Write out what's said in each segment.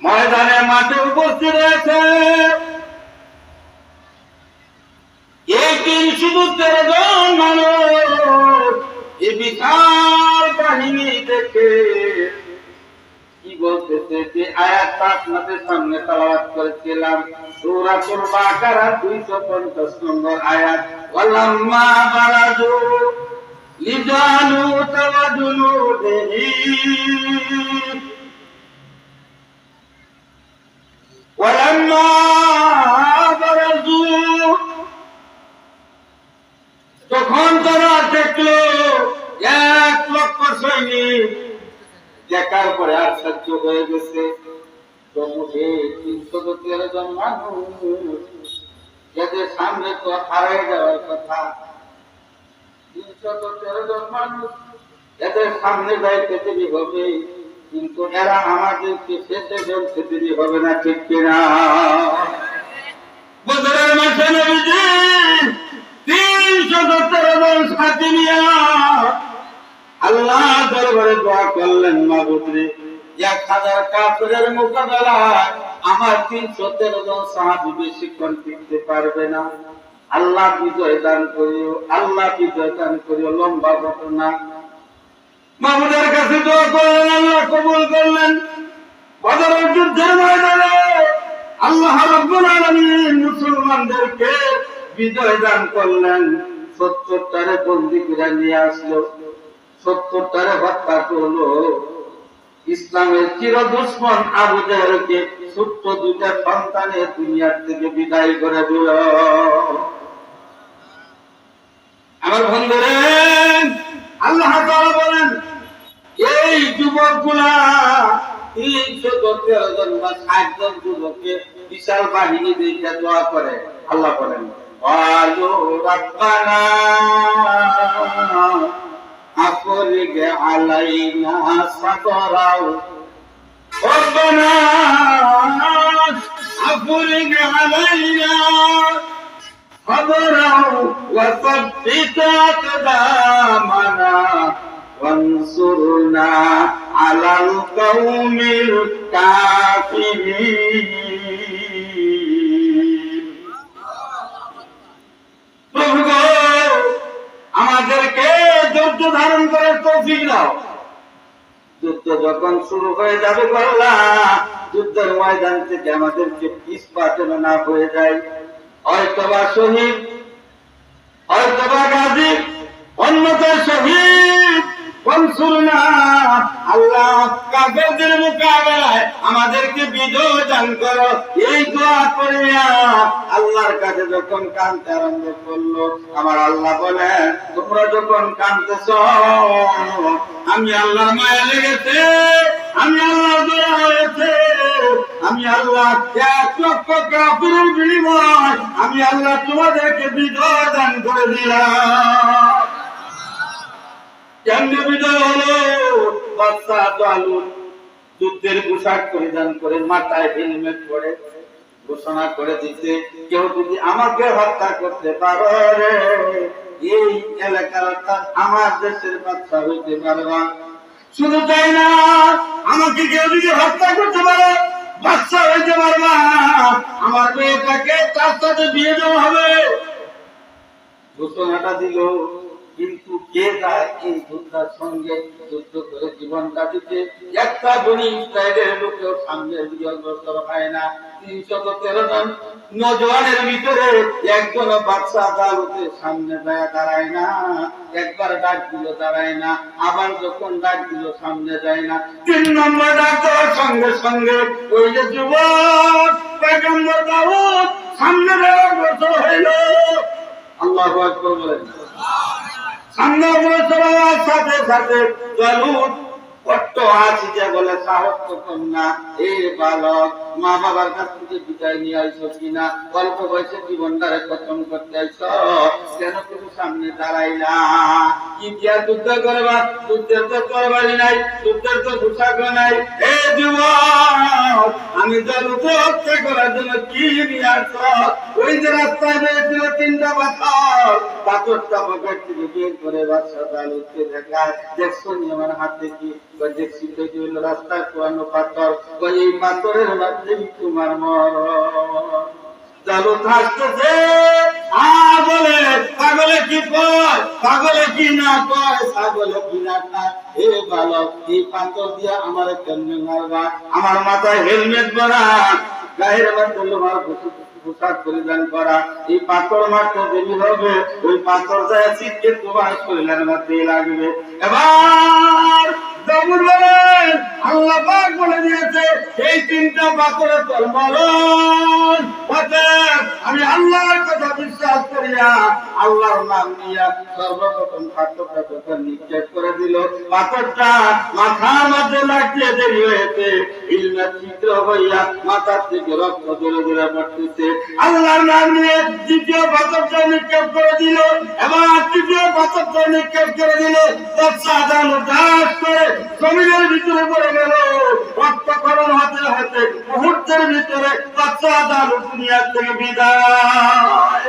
ময়দানে মাঠে উপস্থিত রয়েছে এই তিন শুধু তেরো জন মানুষ এই বিশাল বাহিনী দেখে কি বলতেছে যে আয়াতটা আপনাদের সামনে তালাবাত করেছিলাম। সূরাতুল বাকারা 250 নম্বর আয়াত। ওয়ালাম্মা বারাজু লিজানু তাওয়াদুনুহি বারাজু যখন তারা দেখল এক লক্ষ সৈনিক দেখার পরে আর সহ্য হয়ে গেছে। তমুহে তিনশো তেরো জন সামনে তো হারাই যাওয়ার কথা। তিনশো তেরো জন মানুষ এদের সামনে দেরি হবে। কিন্তু এরা আমাদেরকে শেষে ফেলতে দেরি হবে না, ঠিক কিনা? বদরের মাঠে নবীজি সাথী নিয়া আল্লাহ দরবারে দোয়া করলেন এক হাজার কাপড়ের আমার তিনশো তেরো জন সাহাবি বেশিক্ষণ টিকতে পারবে না। আল্লাহ বিজয় দান করিও, আল্লাহ বিজয় দান করিও, লম্বা ঘটনা। মাহমুদের কাছে দোয়া করলেন আল্লাহ কবুল করলেন। বদরের যুদ্ধের ময়দানে আল্লাহ রব্বুল আলামিন মুসলমানদেরকে বিজয় দান করলেন। সত্তরটারে বন্দি করে নিয়ে আসলো। সত্তরটারে হত্যা করল। ইসলামের চির দুশ্মন আবু জাহেলকে ছোট্ট দুইটা সন্তানের দুনিয়ার থেকে বিদায় করে দিল। আমার বন্ধুরে আল্লাহ তাআলা বলেন এই যুবক গুলা তিনশো তেরো জন বা ষাট জন যুবককে বিশাল বাহিনী দেখে দোয়া করে আল্লাহ বলেন قالوا ربنا أفرج علينا صبرا ربنا أفرج علينا صبرا وثبت أقدامنا وانصرنا على القوم الكافرين প্রভু গো, আমাদেরকে ধৈর্য ধারণ করার তৌফিক দাও যুদ্ধ যখন শুরু হয়ে যাবে বললা যুদ্ধের ময়দান থেকে আমাদেরকে ইস্পাত যেন না হয়ে যায় হয়তোবা শহীদ, হয়তোবা গাজী অন্যতা শহীদ। আল্লাহ কাফেরদের মোকাবেলায় আমাদেরকে বিজয় দান করো। এই দোয়া করিয়া আল্লাহর কাছে যখন কানতে আরম্ভ করল, আমার আল্লাহ বলে তোমরা যখন কানতেছ আমি আল্লাহর মায়া লেগেছে, আমি আল্লাহ দোয়া হয়েছে। আমি আল্লাহ এক লক্ষ কাপড়ের বিনিময় আমি আল্লাহ তোমাদেরকে বিজয় দান করে দিলাম। কেমনে বিজয় হলো? বাদশাহ জালুত যুদ্ধের পোশাক পরিধান করে মাথায় হেলমেট পরে ঘোষণা করে দিতে কেউ যদি আমাকে হত্যা করতে পারো এই এলাকার অর্থাৎ আমার দেশের বাচ্চা হইতে পারবা। শুধু তাই না, আমাকে কেউ যদি হত্যা করতে পারে বাচ্চা হইতে পারবা আমার মেয়েটাকে তার সাথে বিয়ে দেওয়া হবে। ঘোষণাটা দিল। কিন্তু কে যায় এই যোদ্ধার সঙ্গে যুদ্ধ করে জীবন কাটিতে? একটা বনি ইসরায়েলের লোকেও সামনে অগ্রসর হয় না। তিনশত তেরো জন নজওয়ানের ভিতরে একজন বাচ্চা আদালতে সামনে দাঁড়ায় না। একবার ডাক দাঁড়ায় না, আবার যখন ডাক সামনে যায় না। তিন নম্বর ডাক দেওয়ার সঙ্গে সঙ্গে ওই যে যুবক সামনে দেওয়ার বছর হইল। আল্লাহ বলেন। সামনে বছর হওয়ার সাথে সাথে জালুদ কষ্ট আসিছে বলে, সাহস তো কম না, এ বালক মা বাবার কাছ থেকে বিদায় নিয়ে আইছো কিনা? অল্প বয়সে জীবনটারে খতম করতে আইছো কেন তুমি সামনে দাঁড়াইলা? কি দিয়া যুদ্ধ করবা, যুদ্ধের তো তরবারি নাই, যুদ্ধের তো পোশাক নাই। এ যুবক আমি জালুকে হত্যা করার জন্য কি নিয়ে আস ওই যে রাস্তায় তিনটা পাথর। পাথরটা পকেট থেকে বের করে বাচ্চা জালুকে দেখায়। দেখছ আমার হাতে রাস্তায় পাথর। ওই পাথরের মাধ্যমে তোমার মর চালু থাকতেছে। বলে, পাগলে কি কয়? পাগলে কি না কয়? ছাগলে কি না হে বালক পাথর দিয়া আমার কেমনে মারবা? আমার মাথায় হেলমেট পরা, গায়ের মধ্যে লোহার পোশাক পরিধান করা। এই পাথর মারতে দেরি হবে। ওই পাথর যায় চিটকে তোমার শরীরের মধ্যে লাগবে। এবার দমুর বলেন আল্লাহ পাক বলে দিয়েছে, এই তিনটা পাথরের তলমলন অতএব আমি আল্লাহর কথা বিশ্বাস করিয়া আল্লাহর নাম নিয়া সর্বপ্রথম পাথরটা যখন নিক্ষেপ করে দিল। পাথরটা মাথার মধ্যে লাগতে দেরি হয়েছে। ইলমে ছিদ্র হইয়া মাথার থেকে রক্ত ধরে ধরে পড়তেছে। আল্লাহর নাম নিয়ে দ্বিতীয় পাথরটা নিক্ষেপ করে দিল। এবং তৃতীয় পাথরটা নিক্ষেপ করে দিল। আদান দাস করে জমিনের ভিতরে পড়ে গেল। রক্তকরণ হতে হতে মুহূর্তের ভিতরে বাচ্চা আদান দুনিয়া থেকে বিদায়।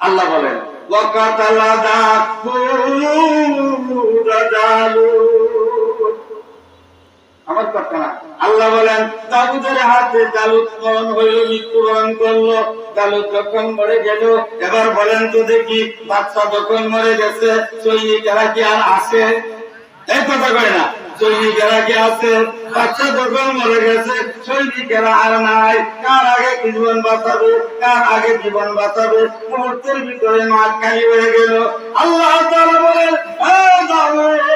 আল্লাহ বলেন আমার কথা না। আল্লাহ বলেন, দাউদের হাতে জালুত মরণ হইল মৃত্যুবরণ করল। জালুত যখন মরে গেল, এবার বলেন তো দেখি বাচ্চা যখন মরে গেছে, সৈনিকেরা কি আর আছে? কথা করে না। আছে? বাচ্চা মরে গেছে আর কার আগে জীবন বাঁচাবে? কার আগে জীবন বাঁচাবে? ভিতরে মাঠ হয়ে গেল। আল্লাহ বলেন দাউদ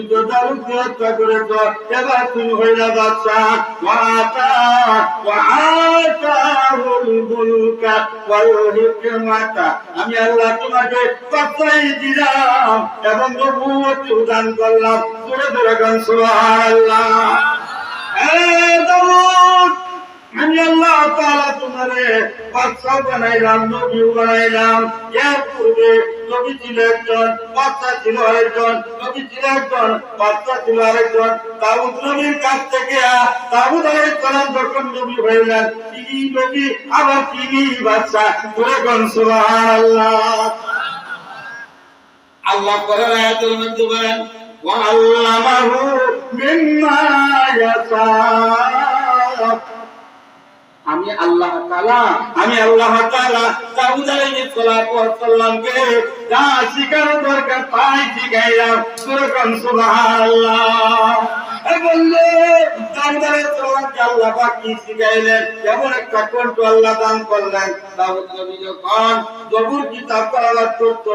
তুমি তো দারুকে হত্যা করেছ এবার তুমি হইলা আমি আল্লাহ তোমাকে বাচ্চাই দিলাম এবং নবুয়ত উদান করলাম। জোরে জোরে গান, সুবহানাল্লাহ। এ দাউদ আমি আল্লাহ তাআলা তোমারে বাদশা বানাইলাম নবী বানাইলাম। এর পূর্বে নবী ছিল একজন বাচ্চা ছিল আরেকজন, নবী ছিল একজন বাচ্চা ছিল আরেকজন। দাউদ নবীর কাছ থেকে দাউদ আলাইহিস সালাম যখন নবী হইলেন, তিনি নবী, আবার তিনি বাচ্চা ধরে কোন সুবহানাল্লাহ। আল্লাহ পরের আয়াতের মধ্যে বলেন ওয়াল্লামাহু মিম্মা ইয়াশা। আমি আল্লাহ তাআলা, আমি আল্লাহ তাআলা দাউদ আলাইহিস সালাতু ওয়াস সালামকে যা শিখানো দরকার তাই শিখাইলাম। সুরকান সুবহানাল্লাহ। বললে দাউদ আলাইহিস সালামকে আল্লাহ পাক কি শিখাইলেন? এমন একটা কণ্ঠ আল্লাহ দান করলেন। দাউদ নবী যখন জবুর কিতাব তেলাওয়াত করতো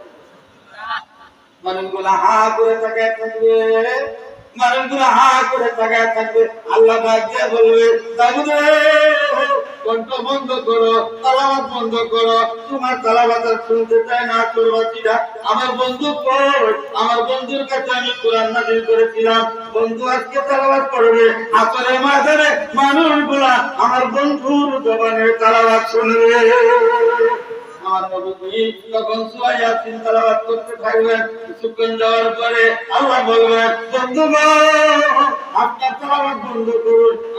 মানুষগুলা হা করে তাকায় থাকবে। মানুষগুলা হা করে তাকায় থাকবে। আল্লাহ দিয়ে বলবে আমার বন্ধু আমার বন্ধুর কাছে আমি কোরআন নাজিল করেছিলাম। বন্ধু আজকে মানুষগুলা আমার বন্ধুর জবানের তালাবাত শুনবে। আমার নবী আল্লাহ বলবেন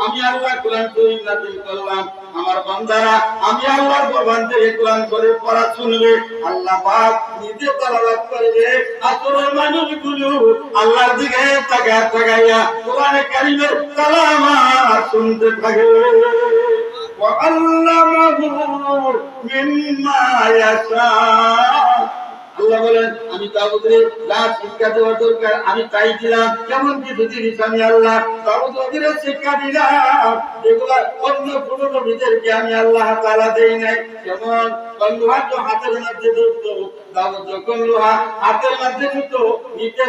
আমি আল্লাহ কোরআন থেকে কোরআন করে পড়া শুনবে। আল্লাহ পাক নিজে তালাবাত করবে। আসলে মানুষগুলো আল্লাহর দিকে তাকায়, তাকাইয়া কোরআনে কারিমের তালামা শুনতে থাকবে আল্লাহ বলেন, আমি যা শিক্ষা দেওয়ার দরকার, আমি তাই দিলাম। কেমন কিছু জিনিস আমি আল্লাহ দাউদ শিক্ষা দিলাম, এগুলা অন্য কোনো নবীদেরকে আমি আল্লাহ তাআলা দেই নাই। যেমন লোহা তো হাতের মধ্যে ধরতো দাউদ যখন লোহা হাতের মধ্যে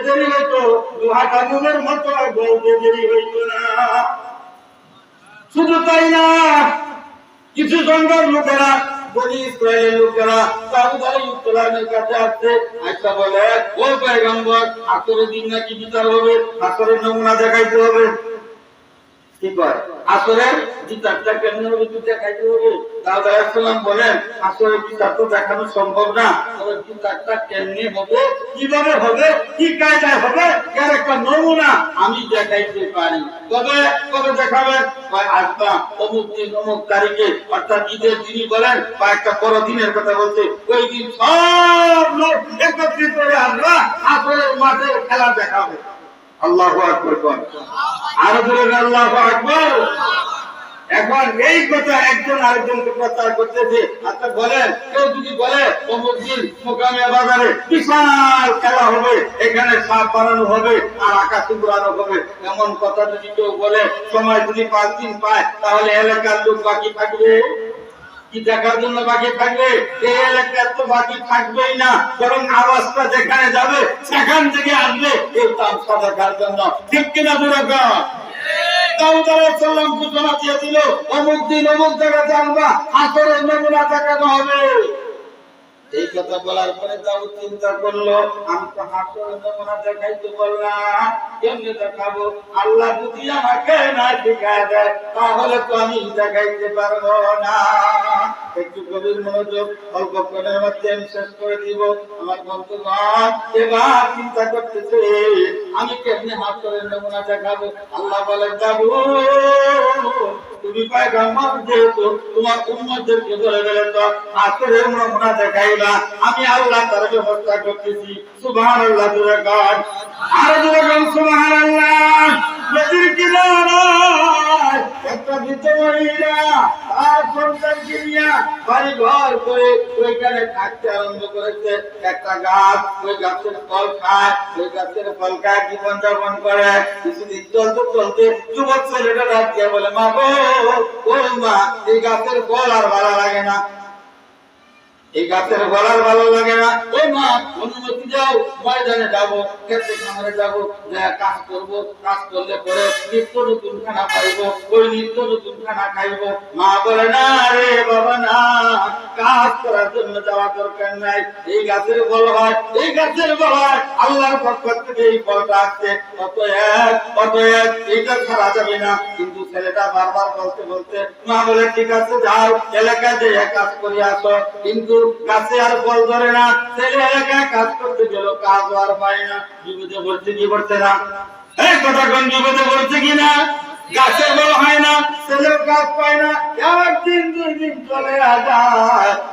দেরি হইতো লোহা মতো দেরি হইতো না। শুধু তাই না কিছু সংখ্যক লোকেরা বলি ইসরায়েলের লোকেরা তারা ইসলামের কাছে আসছে। বলে, ও পয়গম্বর, আসরের দিন নাকি বিচার হবে? আসরের নমুনা দেখাইতে হবে। তবে আমি দেখাইতে পারি। কবে কবে দেখাবেন আসবা অমুক দিন অমুক তারিখে, অর্থাৎ ঈদের দিনই বলেন, বা একটা বড় দিনের কথা বলছে, ওই দিন সব লোক একত্রিত হয়ে আসরের মাঠে খেলা দেখাবে। আল্লাহ আকবর আরও জোরে আল্লাহ আকবর। এখন এই কথা একজন আরেকজনকে প্রচার করতেছে। আচ্ছা বলেন, কেউ যদি বলে বাজারে বিশাল খেলা হবে, এখানে সাপ বানানো হবে আর আকাশ উড়ানো হবে। এমন কথা যদি কেউ বলে, সময় যদি পাঁচ দিন পায়, তাহলে এলাকার লোক বাকি থাকবে। কি জন্য বাকি থাকবে? এই তো বাকি থাকবেই না, বরং আওয়াজটা যেখানে যাবে, সেখান থেকে আসবে। এই তামসা দেখার জন্য? ঠিক কিনা দুরকম দিয়েছিল, অমুক দিন অমুক জায়গা জানবা হাসরের নমুনা দেখানো হবে। এই কথা বলার পরে দাউদ চিন্তা করল, আমি তো হাসরের নমুনা দেখাইতে বললাম কেমনে দেখাবো। আল্লাহ যদি আমাকে না শিখায় দেয়, তাহলে তো আমি দেখাইতে পারব না। একটু গভীর মনোযোগ অল্পক্ষণের মধ্যে আমি শেষ করে দিব। আমার বন্ধুগণ, এবার চিন্তা করতেছে, আমি কেমনে হাসরের নমুনা দেখাবো? আল্লাহ বলে যাব তুমি পায়গাম্বর যেহেতু তোমার উম্মতদেরকে বলে গেলে তো আসরের নমুনা দেখাইবা আমি আল্লাহ তার ব্যবস্থা করতেছি। সুবহানাল্লাহ একটা তার সন্তানকে নিয়ে করেছে। একটা গাছ, ওই গাছের ফল খায়, ওই গাছের ফল খায় জীবন যাপন করে। কিছুদিন চলতে চলতে যুবক ছেলেটা ডাক বলে, মা গো মা, এই গাছের ফল আর ভালো লাগে না। এই গাছের গলার ভালো লাগে না। ও মা, অনুমতি দাও, ময়দানে যাব, ক্ষেত্রে খামারে যাব কাজ করব, কাজ করলে পরে নিত্য নতুন খানা পাইবো, ওই নিত্য নতুন খানা খাইবো। মা বলে, না রে বাবা, না, কাজ করার জন্য যাওয়া দরকার নাই। এই গাছের ফল হয়, এই গাছের ফল হয়, আল্লাহর পক্ষ থেকে এই বলটা আসছে। কত এক কত এক এইটা ছাড়া যাবে না। কিন্তু ছেলেটা বারবার বলতে বলতে, মা বলে, ঠিক আছে, যাও, এলাকায় যে কাজ করে আসো। কিন্তু গাছে আর বল ধরে না। ছেলে একা কাজ করতে গেল কাজ আর পায় না। বিপদে পড়ছে কি করছে না? এই কথা কোন বিপদে পড়ছে কি না? গাছের ফল হয় না ছেলের কাজ পায় না, একদিন দুই দিন চলে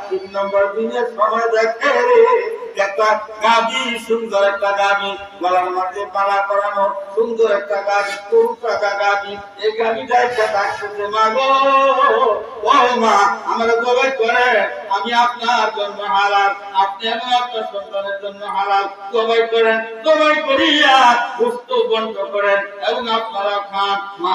তিন নম্বর দিনের সময় দেখে একটা গাবি, সুন্দর একটা গাবি। গলার মালা করানো সুন্দর একটা গাবি টাকা গাবি। এই গাবিটা একটা ও মা আমার জবাই করে, আমি আপনার জন্য হালাল, আপনি এবং আপনার সন্তানের জন্য হালাল। জবাই করেন জবাই করিয়া সুস্থ বন্ধ করেন এবং আপনারা খান, মা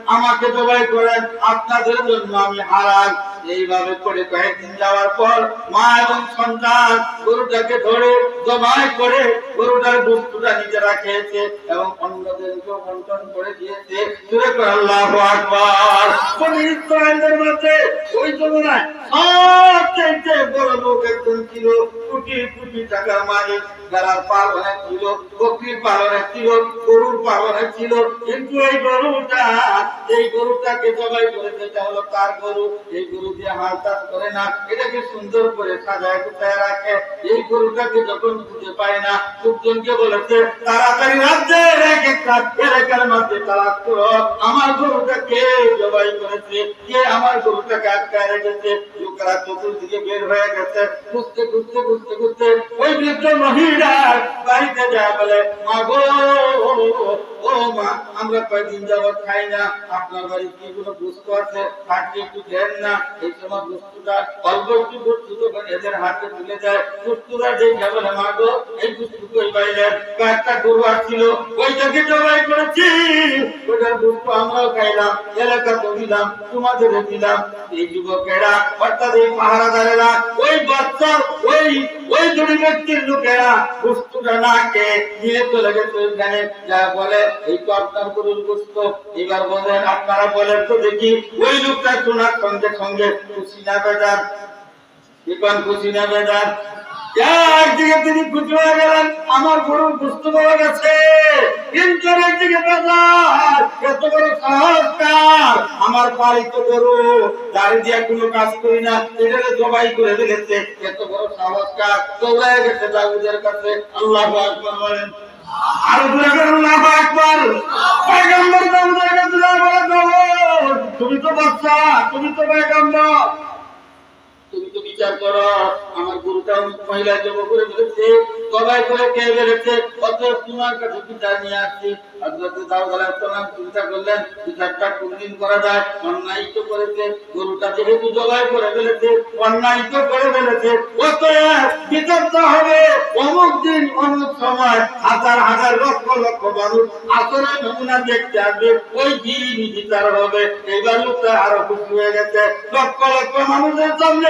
আমাকে জবাই করেন, আপনাদের জন্য আমি হারান এইভাবে করে কয়েকদিন যাওয়ার পর মা এবং সন্তান গরুটাকে ধরে জবাই করে গরুটার বস্তুটা নিজেরা খেয়েছে এবং অন্যদেরকেও বন্টন করে দিয়েছে। আল্লাহু আকবার। কোন ইসরায়েলের মধ্যে ওই বড় লোক একজন ছিল। কোটি কোটি টাকার মালিক। ছিল, বকরির পালনে ছিল, গরুর পালনে ছিল। কিন্তু এই গরুটা এই গরুটাকে জবাই করেছে এটা হলো তার গরু, এই গরু দিয়ে হাল চাষ করে না, এটাকে সুন্দর করে সাজায় গুছায় রাখে। এই গরুটাকে যখন খুঁজে পায় না, লোকজনকে বলেছে, তাড়াতাড়ি রাজ্যের এক একটা এলাকার মধ্যে তালাশ করো। আমার গরুটা কে জবাই করেছে, কে আমার গরুটাকে আটকায় রেখেছে? লোকেরা চতুর্দিকে বের হয়ে গেছে, খুঁজতে খুঁজতে খুঁজতে খুঁজতে ওই বৃদ্ধ মহিলার বাড়িতে যায় বলে, মা গো মা আমরা কয়েকদিন যাবত খাই না, আপনার বাড়ি কি কোনো বস্তু আছে? থাকলে একটু দেন না, এই সময় বস্তুটা অল্প একটু বস্তু এদের হাতে তুলে দেয়। বস্তুটা দেখে বলে মা গো, এই বস্তু কই পাইলেন কয়েকটা গরু আসছিল, ওইটাকে জবাই করেছি। ওটার বস্তু আমরাও খাইলাম এলাকাতে দিলাম তোমাদের দিলাম এই যুবকেরা, অর্থাৎ এই পাহারাদারেরা, ওই বাচ্চার ওই ওই দুটি ব্যক্তির লোকেরা বস্তুটা না খেয়ে নিয়ে চলে গেছে ওইখানে। যা বলে, এই আপনার বলেন তো দেখি, ওই লোকটা শোনার সঙ্গে সঙ্গে খুশি না বেজার? এখন খুশি না বেজার? একদিকে তিনি হয়ে গেলেন, আমার গরুর বুঝতে পারা গেছে। কিন্তু এত বড় সাহসকার আমার পালিত গরু, দাড়ি দিয়ে কোনো কাজ করি না, এটাকে জবাই করে দিয়েছে এত বড় সাহসকার দৌড়ায় গেছে দাউদের কাছে। আল্লাহ বলেন। আর আল্লাহ আকবার পয়গম্বর দাউদের কাছে যা বলে তুমি তো বাচ্চা, তুমি তো পয়গম্বর। তুমি তো বিচার করো। আমার গুরুটা মহিলা জব করে ফেলেছে। সবাই করে কে বেড়েছে অতএব তোমার কাছে বিচার নিয়ে আসছি। দিন সময় হাজার হাজার নমুনা দেখতে আসবে। ওই দিন বিচার হবে। এইবার লোকটা আরও খুশি হয়ে গেছে। লক্ষ লক্ষ মানুষের সামনে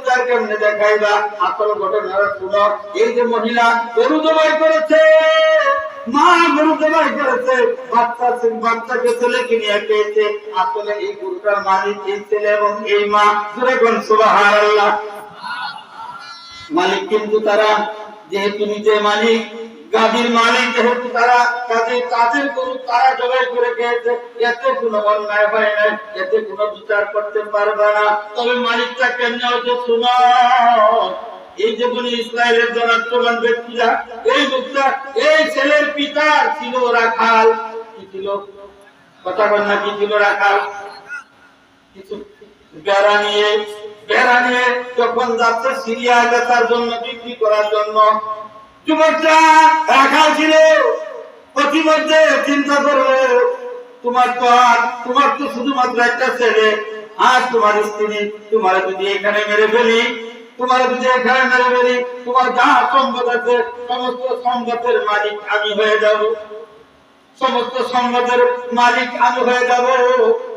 বিচার কেমনে দেখাইবা আসল ঘটনার শুনো এই যে মহিলা গরু জবাই করেছে, মা গরু জবাই করেছে, বাচ্চা বাচ্চাকে ছেলে কিনিয়ে পেয়েছে, আসলে এই গরুটার মালিক এই ছেলে এবং এই মা। জুড়ে কোন সুবহানাল্লাহ। মালিক কিন্তু তারা, যেহেতু নিজে মালিক গাদির মালিক যেহেতু তারা কাজে তাদের গরু তারা জবাই করে খেয়েছে, এতে কোনো অন্যায় হয় না, এতে কোনো বিচার করতে পারবে না। তবে মালিকটা শোনো এই যে কোন ইসরায়েলের জনাত্মবান ব্যক্তিরা, এই লোকটা, এই ছেলের পিতা ছিল রাখাল। কি ছিল? কথা কি ছিল রাখাল? কিছু বেড়া নিয়ে বেড়া নিয়ে যখন যাচ্ছে সিরিয়া বেচার জন্য, বিক্রি করার জন্য যুবকটা রাখা ছিল, প্রতিমধ্যে চিন্তা করবে তোমার তো আর, তোমার তো শুধুমাত্র একটা ছেলে, আর তোমার স্ত্রী, তোমার যদি এখানে মেরে ফেলি, তোমার যদি এখানে মেরে মেরি তোমার যা সম্পদ আছে, সমস্ত সম্পদের মালিক আমি হয়ে যাব। সমস্ত সম্পদের মালিক আমি হয়ে যাব।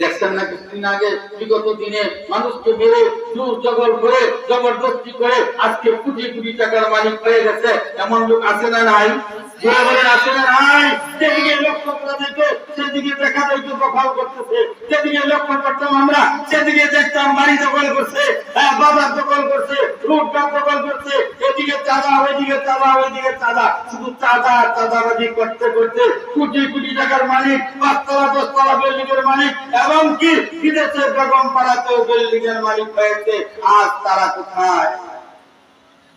দেখছেন না কিছুদিন আগে বিগত দিনে মানুষকে মেরে জোর জবর করে, জবরদস্তি করে আজকে কোটি কোটি টাকার মালিক হয়ে গেছে। এমন লোক আছে না নাই? যেদিকে লক্ষ্য করে দেখে সেদিকে দেখা যাইতো দখল করতেছে। যেদিকে লক্ষ্য করতাম আমরা, সেদিকে দেখতাম বাড়ি দখল করছে বাজার দখল করছে রোডঘাট দখল করছে। এদিকে চাঁদা ওইদিকে চাঁদা ওইদিকে চাঁদা। শুধু চাঁদা চাঁদাবাজি করতে করতে কোটি কোটি টাকার মালিক, পাঁচতলা, দশতলা বিল্ডিং এর মালিক এবং কি বিদেশের বেগম পাড়াতেও বিল্ডিং এর মালিক হয়েছে। আজ তারা কোথায়?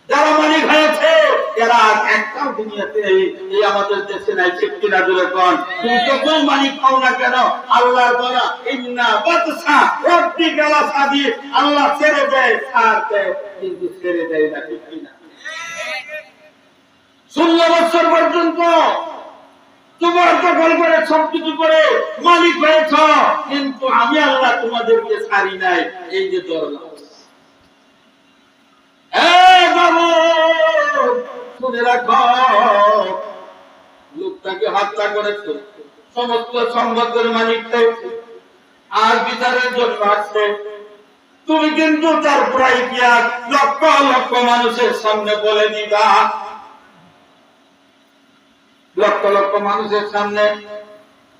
যারা মালিক হয়েছে, এরা একটাও দুনিয়াতে এই- আমাদের দেশে নাই, ঠিক কিনা দূরে কন? তুমি যতই মালিক হও না কেন? আল্লাহর বলা, ইন্না বাদশা, রব্বি গালা সাদি আল্লাহ ছেড়ে দেয়, ছাড় দেয়, কিন্তু ছেড়ে দেয় না, ঠিক ষোলো বছর পর্যন্ত তোমার দখল করে সবকিছু করে মালিক হয়েছ, কিন্তু আমি আল্লাহ তোমাদেরকে ছাড়ি নাই। এই যে লোকটাকে হত্যা সমস্ত আর বিচারের জন্য আসছে। তুমি কিন্তু তার প্রায় লক্ষ লক্ষ মানুষের সামনে বলে দিবা। লক্ষ লক্ষ মানুষের সামনে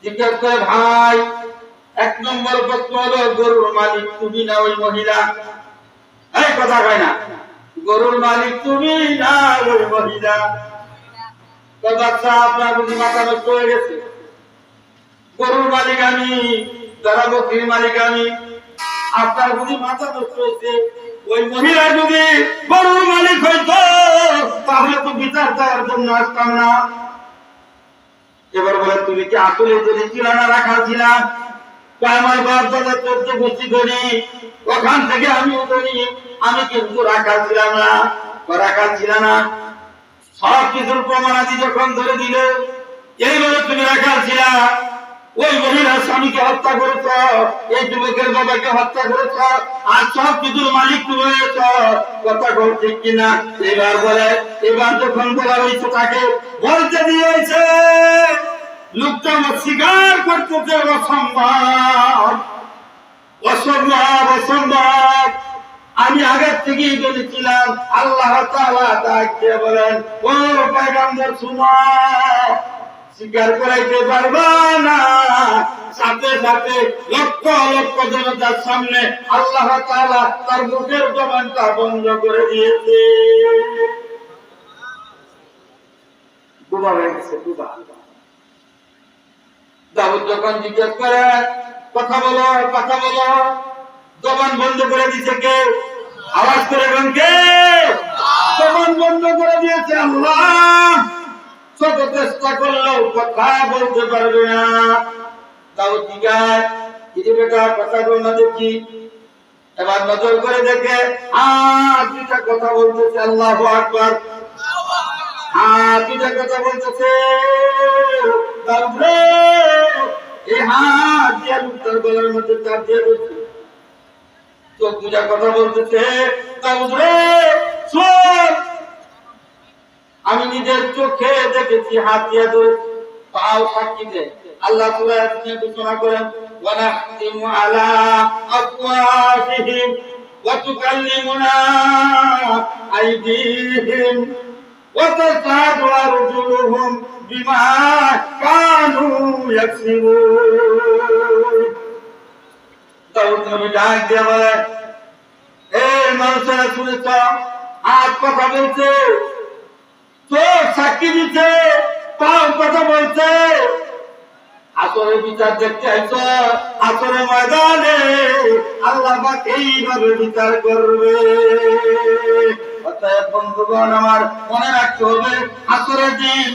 জিজ্ঞেস করে, ভাই, এক নম্বর প্রশ্ন হলো গরুর মালিক, তুমি না ওই মহিলা? এই কথা কয় না। গরুর মালিক, তুমি না ওই মহিলা? তো বাচ্চা, আপনার বুঝি মাথা নষ্ট হয়ে গেছে। গরুর মালিক আমি, যারা বকরির মালিক আমি, আপনার বুঝি মাথা নষ্ট হয়েছে। ওই মহিলা যদি গরুর মালিক হইতো, তাহলে তো বিচার দেওয়ার জন্য আসতাম না। তুমি কি আসলে যদি কিরানা রাখা ছিলাম আমার বাপ দাদা করি ওখান থেকে আমি করি আমি কিন্তু রাখা ছিলাম না। রাখা ছিল না। সব কিছুর প্রমাণাদি যখন ধরে দিল, এইভাবে তুমি রাখা ছিল ওই মহিলার স্বামীকে হত্যা করেছ, এই যুবকের বাবাকে হত্যা করেছ, আর সব কিছুর মালিক তুমি হয়েছ। কথা ঠিক কিনা? এবার বলে এবার যখন বলা হয়েছে তাকে বলতে দিয়েছে লোকটা স্বীকার করতেছে অসম্ভব। অসম্ভব অসম্ভব। আমি আগের থেকেই বলেছিলাম, আল্লাহ বলেন? ও পয়গম্বর, শুনো। স্বীকার করাইতে পারবা না? সাথে সাথে লক্ষ লক্ষ জনতার সামনে আল্লাহ তাআলা তার মুখের জবানটা বন্ধ করে দিয়েছে। ডুবা হয়ে গেছে ডুবা দাউদ যখন জিজ্ঞেস করে, কথা বলো কথা বলো। জবান বন্ধ করে দিছে কে? আওয়াজ করে বলেন কে? জবান বন্ধ করে দিয়েছে আল্লাহ। শত চেষ্টা করলেও কথা বলতে পারবে না। দাউদ জিজ্ঞাসা কিরে বেটা কথা বল না দেখি। এবার নজর করে দেখে দুটা কথা বলতেছে আল্লাহ আকবার। হাত দিয়ে দিয়ে আমি নিজের চোখে দেখেছি হাতিয়া দিয়ে পাও সাক্ষী আল্লাহ ঘোষণা করেন আলা আফওয়াহিহিম ওয়া তুকাল্লিমুনা আইদিহিম। وتشهد أرجلهم بما كانوا يكسبون দাউদ নবী ডাক দিয়ে বলে এই মানুষেরা শুনেছ আজ কথা বলছে চোখ সাক্ষী দিচ্ছে পাও কথা বলছে আসরে বিচার দেখতে আইছ আসরে ময়দানে আল্লাহ পাক এইভাবে বিচার করবে বন্ধুগণ, আমার মনে রাখতে হবে আসরের দিন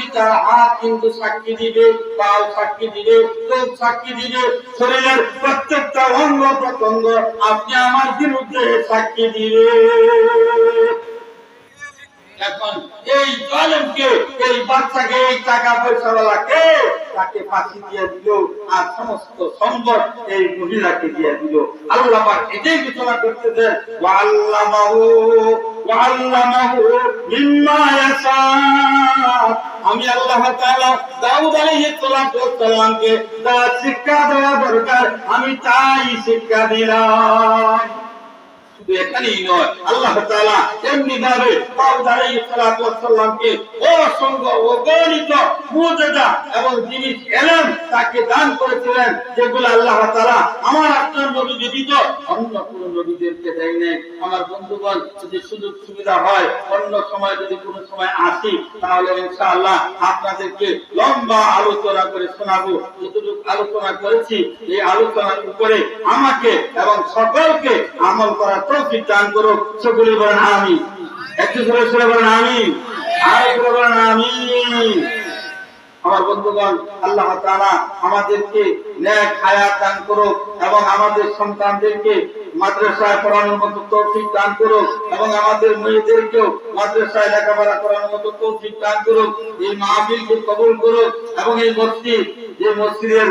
বিচার, হাত কিন্তু সাক্ষী দিবে, পাও সাক্ষী দিবে, চোখ সাক্ষী দিবে, শরীরের প্রত্যেকটা অঙ্গ প্রত্যঙ্গ আপনি আমার বিরুদ্ধে সাক্ষী দিবে। এখন এই এই বাচ্চাকে, এই টাকা পয়সা ওয়ালাকে তাকে ফাঁসি দিয়ে দিল আর সমস্ত সম্পদ এই মহিলাকে দিয়ে দিল। আল্লাহ এটাই ঘোষণা আমি আল্লাহ শিক্ষা দেওয়া দরকার, আমি তাই শিক্ষা দিলাম। শুধু এখানেই নয়। আল্লাহ তাআলা এমনি ভাবে দাউদ আলাইহিস সালাতু ওয়াস সালামকে অসংখ্য অগণিত মুজিজা এবং জিনিস এলেন, তাকে দান করেছিলেন, যেগুলো আল্লাহ তাআলা আমার আপনার নবী ব্যতীত অন্য কোন নবীদেরকে দেয় নাই। আমার বন্ধুগণ, যদি সুযোগ সুবিধা হয়, অন্য সময় যদি কোনো সময় আসি, তাহলে ইনশাআল্লাহ আপনাদেরকে লম্বা আলোচনা করে শোনাবো। যতটুকু আলোচনা করেছি, এই আলোচনার উপরে আমাকে এবং সকলকে আমল করার তৌফিক দান করুক। সকলে বলেন আমি একটু সরে সরে বলেন আমি আর বলেন আমি আমার বন্ধুগণ, আল্লাহ তারা আমাদেরকে ন্যায় খায়া দান করুক এবং আমাদের সন্তানদেরকে মাদ্রাসায় পড়ানোর মতো তৌফিক দান করুক এবং আমাদের মেয়েদেরকেও মাদ্রাসায় লেখাপড়া করানোর মতো তৌফিক দান করুক। এই মাহফিলকে কবুল করুক এবং এই মসজিদ, যে মসজিদের